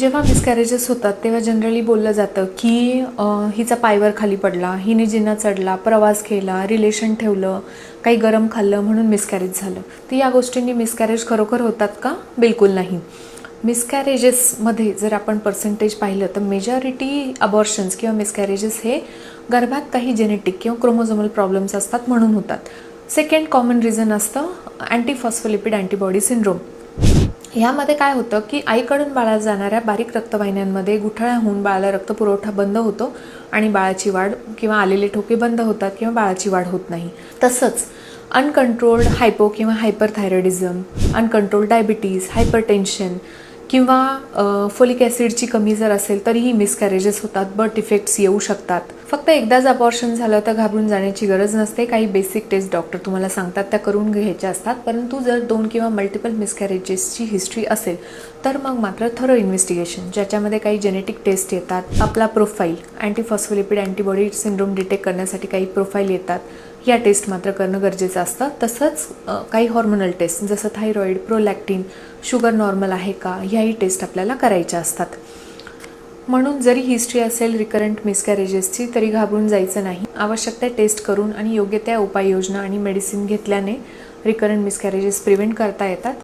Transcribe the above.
जेव्हा मिसकॅरेजेस होतात तेव्हा जनरली बोललं जातं की हिचा पायवर खाली पडला हिने जिना चढला प्रवास केला रिलेशन ठेवलं काही गरम खाल्लं म्हणून मिसकॅरेज झालं. तर या गोष्टींनी मिसकॅरेज खरोखर होतात का? बिलकुल नाही. मिसकॅरेजेसमध्ये जर आपण पर्सेंटेज पाहिलं तर मेजॉरिटी अबॉर्शन्स किंवा मिसकॅरेजेस हे गर्भात काही जेनेटिक किंवा क्रोमोझोमल प्रॉब्लेम्स असतात म्हणून होतात. सेकंड कॉमन रिझन असतं अँटीफॉस्फोलिपिड अँटीबॉडी सिंड्रोम ह्यामध्ये काय होतं की आईकडून बाळाला जाणाऱ्या बारीक रक्तवाहिन्यांमध्ये गुठळ्या होऊन बाळाला रक्तपुरवठा बंद होतो आणि बाळाची वाढ किंवा आलेले ठोके बंद होतात किंवा बाळाची वाढ होत नाही. तसंच अनकंट्रोल्ड हायपो किंवा हायपरथायरॉइडिझम अनकंट्रोल्ड डायबिटीज हायपरटेन्शन किंवा फोलिक ॲसिडची कमी जर असेल तरीही मिसकॅरेजेस होतात बट इफेक्ट्स येऊ शकतात. फक्त एकदाच अपॉर्शन झालं तर घाबरून जाण्याची गरज नसते. काही बेसिक टेस्ट डॉक्टर तुम्हाला सांगतात त्या करून घ्यायच्या असतात. परंतु जर दोन किंवा मल्टिपल मिसकॅरेजेसची हिस्ट्री असेल तर मग मात्र थरो इन्व्हेस्टिगेशन ज्याच्यामध्ये काही जेनेटिक टेस्ट येतात. आपला profile antiphospholipid antibody syndrome detect करण्यासाठी काही प्रोफाईल येतात. या टेस्ट मात्र करणं गरजेचं असतं. तसंच काही हॉर्मोनल टेस्ट जसं थायरॉईड प्रोलॅक्टिन शुगर नॉर्मल आहे का ह्याही टेस्ट आपल्याला करायच्या असतात. म्हणून जरी हिस्ट्री असेल रिकरंट मिसकॅरेजेसची तरी घाबरून जायचं नाही. आवश्यक त्या टेस्ट करून आणि योग्य त्या उपाययोजना आणि मेडिसिन घेतल्याने रिकरंट मिसकॅरेजेस प्रिव्हेंट करता येतात.